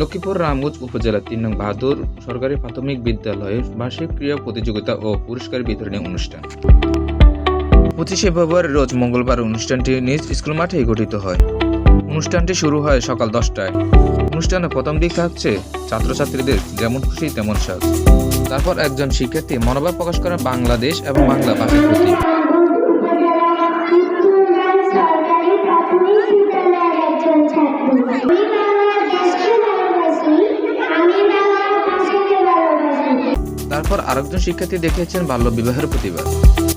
লক্ষ্মীপুর, রামগঞ্জ উপজেলার তিন নং বাহাদুর সরকারি প্রাথমিক বিদ্যালয়ের বার্ষিক ক্রীড়া প্রতিযোগিতা ও পুরস্কার বিতরণী অনুষ্ঠান। পঁচিশে ফেব্রুয়ারি রোজ মঙ্গলবার অনুষ্ঠানটি নিজ স্কুল মাঠেই গঠিত হয়। অনুষ্ঠানটি শুরু হয় সকাল দশটায়। অনুষ্ঠানে প্রথম দিক থাকছে ছাত্রছাত্রীদের যেমন খুশি তেমন সাজ। তারপর একজন শিক্ষার্থী মনোভাব প্রকাশ করেন বাংলাদেশ এবং বাংলা ভাষার প্রতি। আরেকজন শিক্ষার্থী দেখিয়েছেন বাল্য বিবাহের প্রতিবাদ।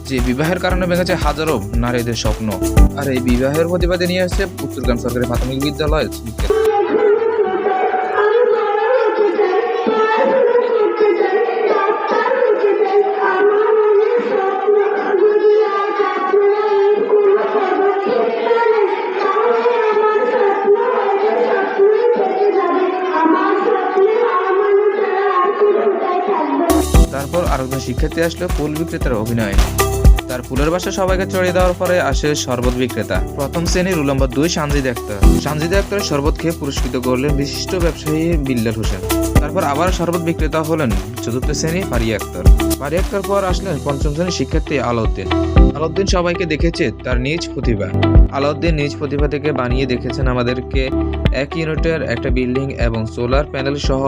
যে বিবাহের কারণে ভেঙেছে হাজারো নারীদের স্বপ্ন। আর এই বিবাহের প্রতিবাদে নিয়ে আসছে উত্তরগ্রাম সরকারি প্রাথমিক বিদ্যালয়ের আরেকজন শিক্ষার্থী আসলো ফুল বিক্রেতার অভিনয়। তার ফুলের বাসা সবাইকে চড়িয়ে দেওয়ার পরে আসে শরবত বিক্রেতা। প্রথম শ্রেণির উলম্ব দুই, সানজিদ আক্তার। সানজিদ আক্তারের শরবত খেয়ে পুরস্কৃত করলেন বিশিষ্ট ব্যবসায়ী বিল্লাল হোসেন। তারপর আবার শরবত বিক্রেতা হলেন চতুর্থ শ্রেণি পারিয়া আক্তার। পারিয়া আক্তার পর আসলেন পঞ্চম শ্রেণির শিক্ষার্থী আলাউদ্দিন। আলাউদ্দিন সবাইকে দেখেছে তার নিজ প্রতিভা। আলাউদ্দিন নিজ প্রতিভা থেকে বানিয়ে দেখেছেন আমাদেরকে এক ইউনিটের একটা বিল্ডিং এবং সোলার প্যানেল সহ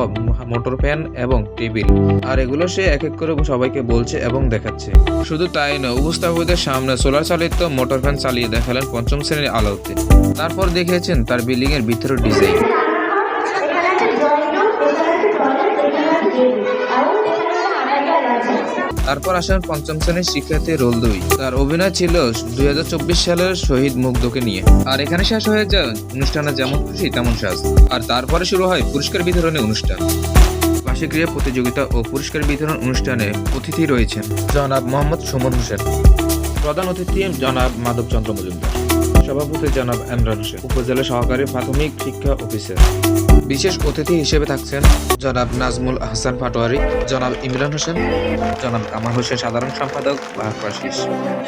মোটর ফ্যান এবং টেবিল। আর এগুলো সে এক এক করে সবাইকে বলছে এবং দেখাচ্ছে। শুধু তাই নয়, উপস্থাপকদের সামনে সোলার চালিত মোটর ফ্যান চালিয়ে দেখালেন পঞ্চম শ্রেণির আলাউদ্দিন। তারপর দেখিয়েছেন তার বিল্ডিং এর ভিতরের ডিজাইন। তারপর আসেন পঞ্চম শ্রেণির শিক্ষার্থী রোল দুই। তার অভিনয় ছিল দুই হাজার চব্বিশ সালের শহীদ মুগ্ধকে নিয়ে। আর এখানে শেষ হয়ে যায় অনুষ্ঠানে যেমন খুশি তেমন সাজ। আর তারপরে শুরু হয় পুরস্কার বিতরণী অনুষ্ঠান। বার্ষিক প্রতিযোগিতা ও পুরস্কার বিতরণ অনুষ্ঠানে অতিথি রয়েছেন জনাব মোহাম্মদ সুমন হোসেন। প্রধান অতিথি জনাব মাধবচন্দ্র মজুমদার। সভাপতি জনাব ইমরান হোসেন উপজেলা সহকারী প্রাথমিক শিক্ষা অফিসার। বিশেষ অতিথি হিসেবে থাকছেন জনাব নাজমুল আহসান পাটোয়ারি, জনাব ইমরান হোসেন, জনাব কামাল হোসেন, সাধারণ সম্পাদক বাহফ্রাশিস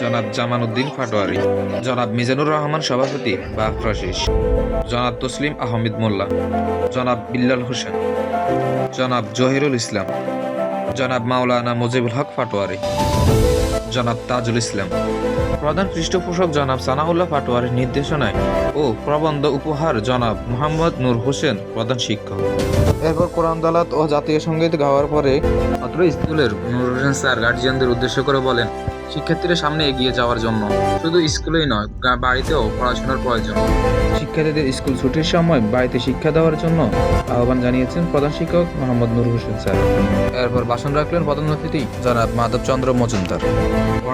জনাব জামান উদ্দিন পাটোয়ারি, জনাব মিজানুর রহমান সভাপতি বাহফ্রাশিস জনাব তসলিম আহমেদ মোল্লা, জনাব বিল্লাল হোসেন, জনাব জহিরুল ইসলাম, জনাব মাওলানা মুজিবুল হক পাটোয়ারি, জনাব তাজুল ইসলাম প্রধান পৃষ্ঠপোষক জনাব সানাউল্লাহ পাটোয়ারির নির্দেশনায় ও প্রবন্ধ উপহার জনাব মোহাম্মদ নূর হোসেন প্রধান শিক্ষক। এরপর কোরআন দালাত ও জাতীয় সংগীত গাওয়ার পরে অত্র স্কুলের নূর হোসেন স্যার গার্জিয়ানদের উদ্দেশ্য করে বলেন শিক্ষার্থীদের সামনে এগিয়ে যাওয়ার জন্য শুধু স্কুলেই নয় বাড়িতেও পড়াশোনার প্রয়োজন। শিক্ষার্থীদের স্কুল ছুটির সময় বাড়িতে শিক্ষা দেওয়ার জন্য আহ্বান জানিয়েছেন প্রধান শিক্ষক মোহাম্মদ নূর হোসেন স্যার। এরপর ভাষণ রাখলেন প্রধান অতিথি জনাব মাধবচন্দ্র মজুমদার।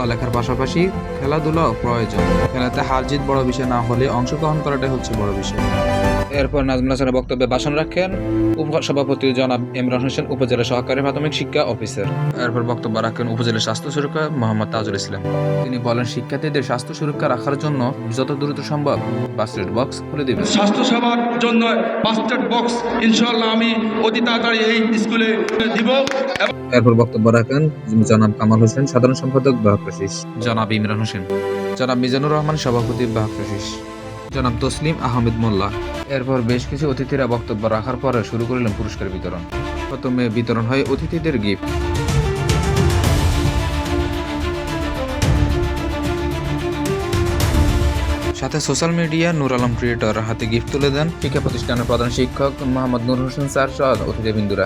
পড়ালেখার পাশাপাশি খেলাধুলাও প্রয়োজন। খেলাতে হার জিত বড় বিষয় না হলে অংশগ্রহণ করাটাই হচ্ছে বড় বিষয়। এরপর নাজমুল হাসানের বক্তব্যে ভাষণ রাখেন উপসভাপতি জনাব ইমরান হোসেন উপজেলা সহকারী প্রাথমিক শিক্ষা অফিসার। এরপর বক্তব্য রাখেন উপজেলা স্বাস্থ্য সুরক্ষা মোহাম্মদ তাজুল ইসলাম। তিনি বলেন শিক্ষার্থীদের স্বাস্থ্য সুরক্ষা রাখার জন্য যত দ্রুত সম্ভব বাস্কেট বক্স খুলে দেবেন। স্বাস্থ্য সেবার জন্য বাস্কেট বক্স ইনশাল্লাহ আমি অতি তাড়াতাড়ি এই স্কুলে দিব। এরপর বক্তব্য রাখেন জনাব কামাল হোসেন সাধারণ সম্পাদক বাহপ্রশিস জনাব ইমরান হোসেন। জনাব মিজানুর রহমান সভাপতি বাহপ্রশিস জনাব তসলিম আহমেদ মোল্লা। এরপর বেশ কিছু অতিথিরা বক্তব্য রাখার পরে শুরু করলেন পুরস্কার বিতরণ। প্রথমে বিতরণ হয় অতিথিদের গিফট। সাথে social media, Nur Alam creator হাতে গিফট তুলে দেন। শিক্ষা প্রতিষ্ঠানের প্রধান শিক্ষক মোহাম্মদ নুর হোসেন স্যার সহ অতিথিবৃন্দুরা।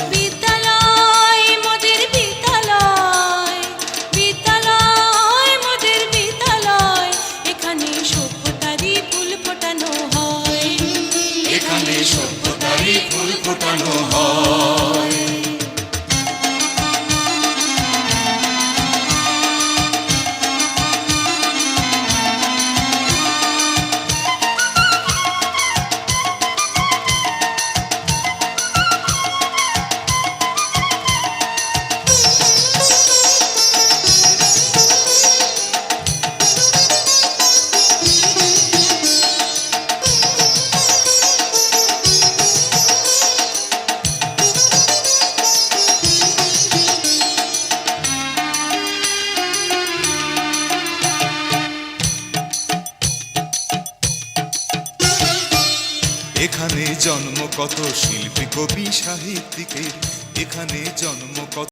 এখানে জন্ম কত? শিল্পী কবি সাহিত্যিকের। এখানে জন্ম কত